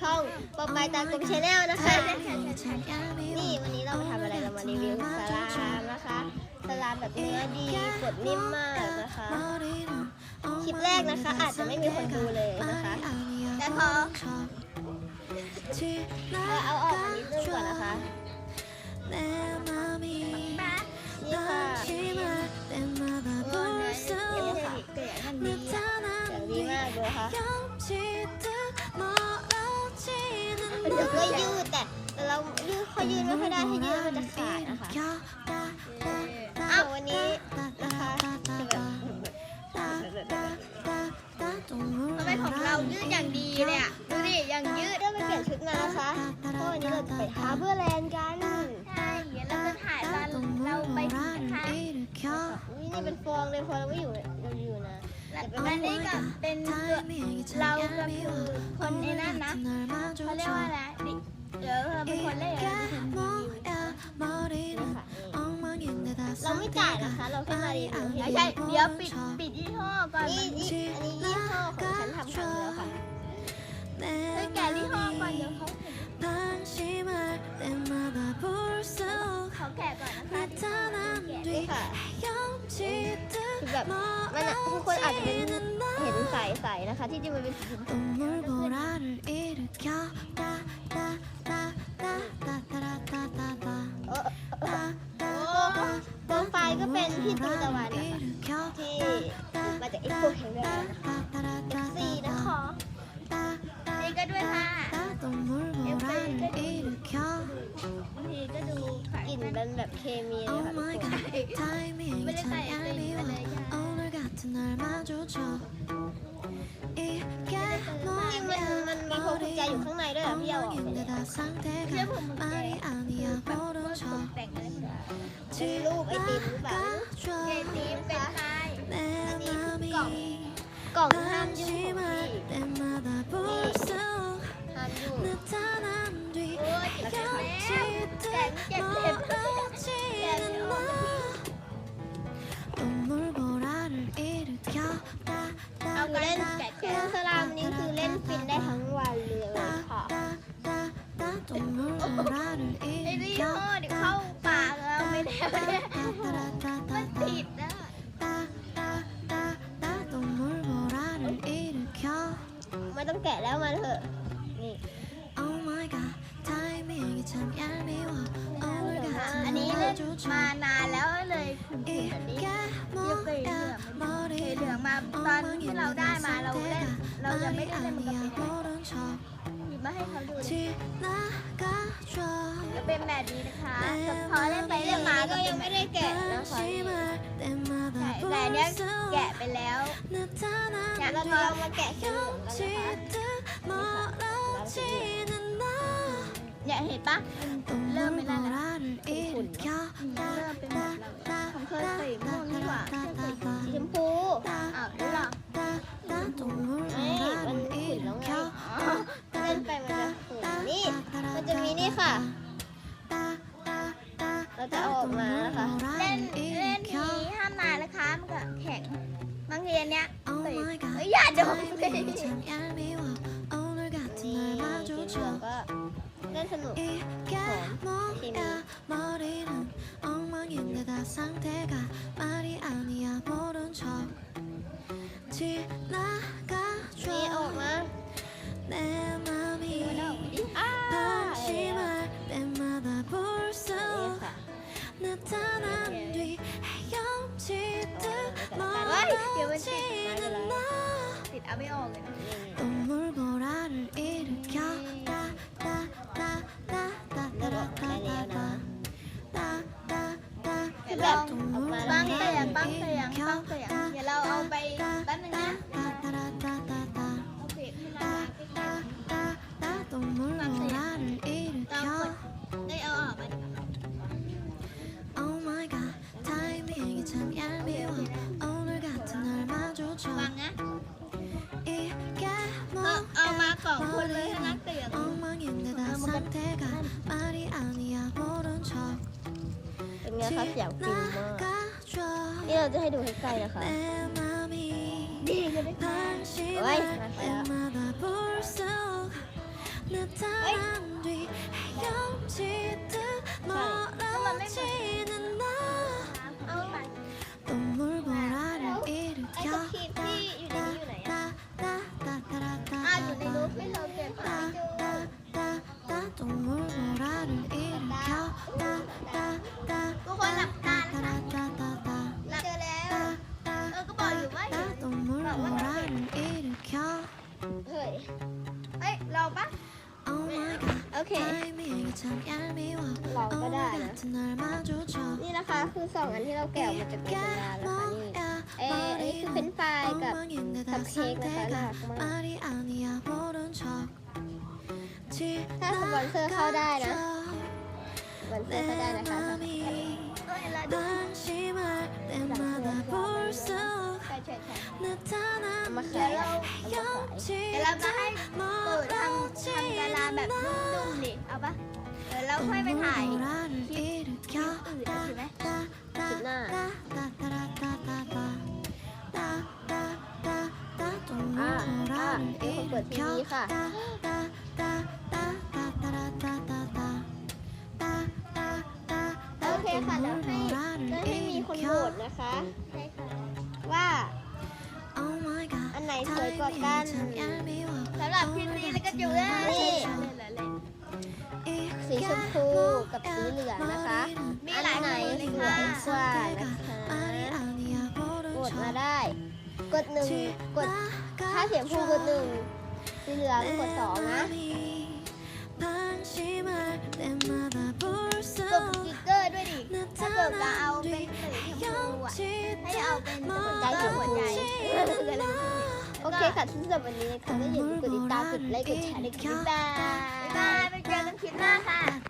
ช่องปอปายตากลมชาแนลนะคะ นี่วันนี้เรามาทำอะไรเรามารีวิวสลามนะคะสลามแบบเนื้อดีกดนิ่มมากนะคะคลิปแรกนะคะ อาจจะไม่มีคนดูเลยนะคะ แต่พอเราเอาออกมานิดนึงก่อนนะคะนี่ค่ะยังไม่ใช่ดิเกลี่ยทันดีอะเสียงดีมากเลยค่ะ เดี๋ยวก็ยืดแต่แต่เรายืดเขายืดไม่ค่อยได้ถ้ายืดมันจะขาดนะคะอ้าววันนี้นะคะจะแบบทำไมของเรายืดอย่างดีเลยอะดูดิอย่างยืดเรื่องไปเปลี่ยนชุดมานะคะเพราะวันนี้เราจะไปฮาร์เบอร์แลนด์กันใช่เดี๋ยวเราจะถ่ายตอนเราไปถึงนะคะนี่นี่เป็นฟองเลยพอเราไม่อยู่เราอยู่นะ และอันนี้ก็เป็นเราก็คือคนในนั้นนะเขาเรียกว่าอะไรเดี๋ยวเราเป็นคนเล่นนี่ค่ะเราไม่จ่ายนะคะเราแค่มารีวิวใช่เดี๋ยวปิดปิดยี่ห้อก่อนนี่นี่อันนี้ยี่ห้อของฉันทำครั้งเดียวค่ะเฮ้ยแกยี่ห้อก่อนเดี๋ยวเขาเขาแกะก่อนนะคะนี่ค่ะ แบบมันอะทุกคนอาจจะเป็นเห็นใสๆนะคะ ที่จริงมันเป็นสีชมพูโออตัวไฟล์ก็เป็นพี่ตูตะวัน ทีก็ดูขายกลิ่นเป็นแบบเคมีเลยค่ะทุกคนไม่ได้ใส่ไอติมไปเลยค่ะจริงมันมันมีพวงกุญแจอยู่ข้างในด้วยเหรอพี่เอาออกไปเลยเชื่อผมมันแกะแบบพวกตกแต่งอะไรแบบนี้เป็นรูปไอติมหรือเปล่าเจตีมเป็นไทยอันนี้คือกล่องกล่องห้ามยุ่งของพี่ เจ็บเจ็บแกะไม่ออกเอาคือไปเล่นแกะคือแกะสลามนี้คือเล่นฟินได้ทั้งวันเลยค่ะไอ้ยี่ห้อเดี๋ยวเข้าปากเราไม่ได้มันติดนะไม่ต้องแกะแล้วมาเถอะ มานานแล้วเลยขุ่นๆแบบนี้ยังเคยเหลืองเคยเหลืองมาตอนที่เราได้มาเราเล่นเราจะไม่ได้เล่นมันกับเป็นหยิบมาให้เขาดูเลยจะเป็นแบบนี้นะคะแต่พอเล่นไปเล่นมาก็ยังไม่ได้แกะนะคะใช่แต่เนี้ยแกะไปแล้วเดี๋ยเราลองมาแกะสีเหลืองกันนะคะ เนี่ยเห็นปะเริ่มเป็นอะไรแล้วหุ่นเริ่มเป็นแบบเราผมเคยใส่ม่วงนี่หว่าเคยใส่สีชมพูอ้าวได้หรอเอ้ยมันขุ่นแล้วไงเล่นไปมันจะขุ่นนี่มันจะมีนี่ค่ะเราจะออกมานะคะเล่นเล่นนี้ห้ามนานนะคะมันก็แข็งบางทีอันเนี้ยเฮ้ยอย่าดนเลยนี่สีเหลืองก็เล่นสนุก หอมเคมีนี่ออกมาอ้าอะไรเนี่ยนี่ค่ะเฮ้ยเดี๋ยวมันติดไม่เป็นไรติดเอาไม่ออกเลยน แบบงออกมาบ้างแล้วเสียงบ้างเสียงบ้งเสียงเดี๋ยวเราเอาไปแป๊บนึงนะโอเคขึ้นมาใกล้งเสียงลองกดได้เอาออกมาดิฟังนะเอาเอามาสองคนเลย นี้นะคะเสียงฟินมากนี่เราจะให้ดูให้ใกล้นะคะดีกันได้โอ้ยมาแล้วเฮ้ย ทุกคนหลับตานะคะหลับเจอแล้วเออก็บอกอยู่ว่าบอกว่าเฮ้ยเฮ้ยเราปะโอเคเราก็ได้นะนี่นะคะคือสองอันที่เราแกะมาจากในตำนานนะคะนี่เอออันนี้คือเป็นไฟกับกับเค้กนะคะน่ารักมากาสปอนเซอร์เข้าได้นะสปอนเซอร์เข้าได้นะคะสำหรับมาขายเดี๋ยวเราจะให้เปิดทำทำดาราแบบนุ่มๆดิเอาปะเดี๋ยวเราค่อยไปถ่ายคลิปอื่นใช่ไหมคลิปหน้าอ่าอ่าเปิดทีนี้ค่ะ โหวตนะคะใช่ค่ะว่าอันไหนสวยกว่ากันสำหรับคลิปนี้แล้วก็จูเล่นนี่เล่นเล่นเล่นสีชมพูกับสีเหลืองนะคะมีหลายอันไหนคนเลยสวยค่ะกว่านะคะโหวตมาได้ กดหนึ่งกดถ้าเสียงพูกดหนึ่งสีเหลืองกดสองนะกดสติ๊กเกอร์ด้วยดิ ถ้าเกิดเราเอาเป็นสีชมพูอะ ให้เอาเป็นหัวใจหัวใจโอเคค่ะสำหรับวันนี้นะคะก็อย่าลืมกดติดตามกดไลค์กดแชร์ด้วยค่ะบ๊ายบายบ๊ายบายเป็นกาน้าค่ะ